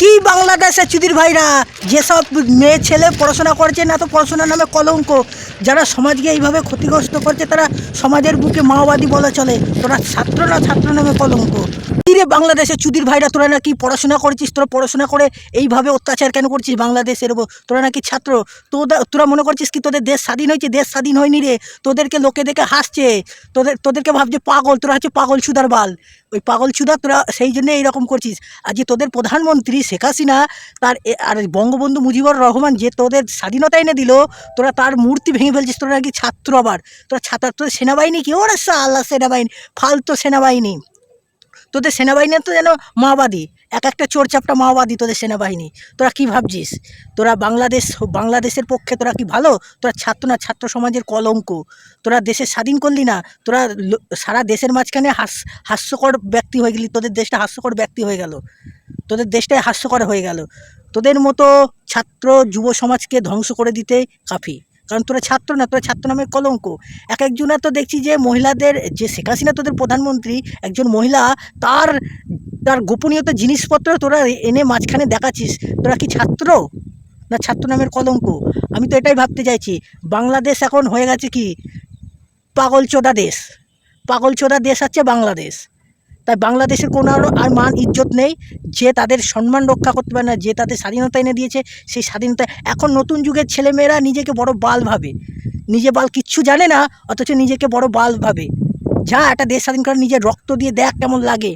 কি বাংলাদেশে চুদির ভাইরা? যেসব মেয়ে ছেলে পড়াশোনা করছে, না তো পড়াশোনার নামে কলঙ্ক। যারা সমাজকে এইভাবে ক্ষতিগ্রস্ত করছে, তারা সমাজের বুকে মাওবাদী বলা চলে। তোরা ছাত্র না ছাত্র নামে কলঙ্ক? কিরে বাংলাদেশে চুদির ভাইরা, তোরা নাকি পড়াশোনা করেছিস? তোরা পড়াশোনা করে এইভাবে অত্যাচার কেন করছিস বাংলাদেশের ওপর? তোরা নাকি ছাত্র? তোদের তোরা মনে করছিস কি তোদের দেশ স্বাধীন হয়েছে? দেশ স্বাধীন হয়নি রে। তোদেরকে লোকে দেখে হাসছে। তোদের, তোদেরকে ভাবছে পাগল, তোরা হচ্ছে পাগল সুদার বাল। ওই পাগল ছুদা তোরা সেই জন্যে এইরকম করছিস। আর যে তোদের প্রধানমন্ত্রী শেখ হাসিনা, তার আর বঙ্গবন্ধু মুজিবুর রহমান যে তোদের স্বাধীনতা এনে দিল, তোরা তার মূর্তি ভেঙে ফেলছিস, তোরা নাকি ছাত্র আবার। তোরা ছাত্র, তোদের সেনাবাহিনী কি? ওরা আল্লাহ সেনাবাহিনী, ফালতু সেনাবাহিনী। তোদের সেনাবাহিনী তো যেন মাওবাদী। এক একটা চোরচাপটা মাওবাদী তোদের সেনাবাহিনী। তোরা কি ভাবছিস? তোরা বাংলাদেশ, বাংলাদেশের পক্ষে তোরা কি ভালো? তোরা ছাত্র না ছাত্র সমাজের কলঙ্ক? তোরা দেশে স্বাধীন করলি না? তোরা সারা দেশের মাঝখানে হাস, হাস্যকর ব্যক্তি হয়ে গেলি, তোদের দেশটা হাস্যকর ব্যক্তি হয়ে গেল। তোদের দেশটাই হাস্যকর হয়ে গেল। তোদের মতো ছাত্র যুব সমাজকে ধ্বংস করে দিতে কাফি। কারণ তোরা ছাত্র না, তোরা ছাত্র নামের কলঙ্ক। এক একজনের তো দেখছি যে মহিলাদের, যে শেখ হাসিনা তোদের প্রধানমন্ত্রী, একজন মহিলা, তার তার গোপনীয়তা জিনিসপত্র তোরা এনে মাঝখানে দেখাচ্ছিস। তোরা কি ছাত্র? না ছাত্র নামের কলঙ্ক? আমি তো এটাই ভাবতে চাইছি। বাংলাদেশ এখন হয়ে গেছে কি? পাগল চোদা দেশ। পাগল চোদা দেশ আছে বাংলাদেশ। তাই বাংলাদেশের কোনো আর আর মান ইজ্জত নেই। যে তাদের সম্মান রক্ষা করতে পারে না, যে তাদের স্বাধীনতা এনে দিয়েছে, সেই স্বাধীনতা এখন নতুন যুগের ছেলেমেয়েরা নিজেকে বড় বাল ভাবে। নিজে বাল কিচ্ছু জানে না, অথচ নিজেকে বড় বাল ভাবে। যা একটা দেশ স্বাধীন করে নিজের রক্ত দিয়ে দেখ কেমন লাগে।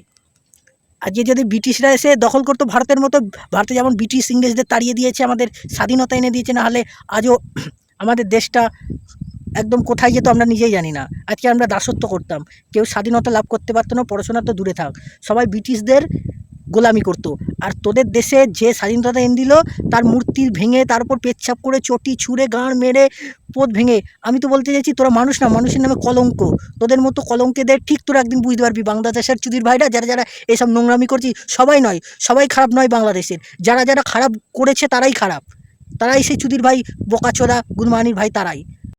যে যদি ব্রিটিশরা এসে দখল করতো ভারতের মতো, ভারতে যেমন ব্রিটিশ ইংরেজদের তাড়িয়ে দিয়েছে, আমাদের স্বাধীনতা এনে দিয়েছে না হলে আজও আমাদের দেশটা একদম কোথায় যেত আমরা নিজেই জানি না। আজকে আমরা দাসত্ব করতাম। কেউ স্বাধীনতা লাভ করতে পারতো না, পড়াশোনা তো দূরে থাক। সবাই ব্রিটিশদের গোলামি করতো। আর তোদের দেশে যে স্বাধীনতা এনে দিল, তার মূর্তি ভেঙে, তার উপর পেচ্ছাপ করে চটি ছুঁড়ে, গাঁড় মেরে, পোত ভেঙে, আমি তো বলতে চাইছি তোরা মানুষ না, মানুষের নামে কলঙ্ক। তোদের মতো কলঙ্কেদের ঠিক তোরা একদিন বুঝতে পারবি, বাংলাদেশের চুদির ভাইরা, যারা যারা এসব নোংরামি করছি, সবাই নয়, সবাই খারাপ নয় বাংলাদেশের। যারা যারা খারাপ করেছে তারাই খারাপ। তারাই সেই চুদির ভাই, বোকাচোদা গুদমানির ভাই, তারাই।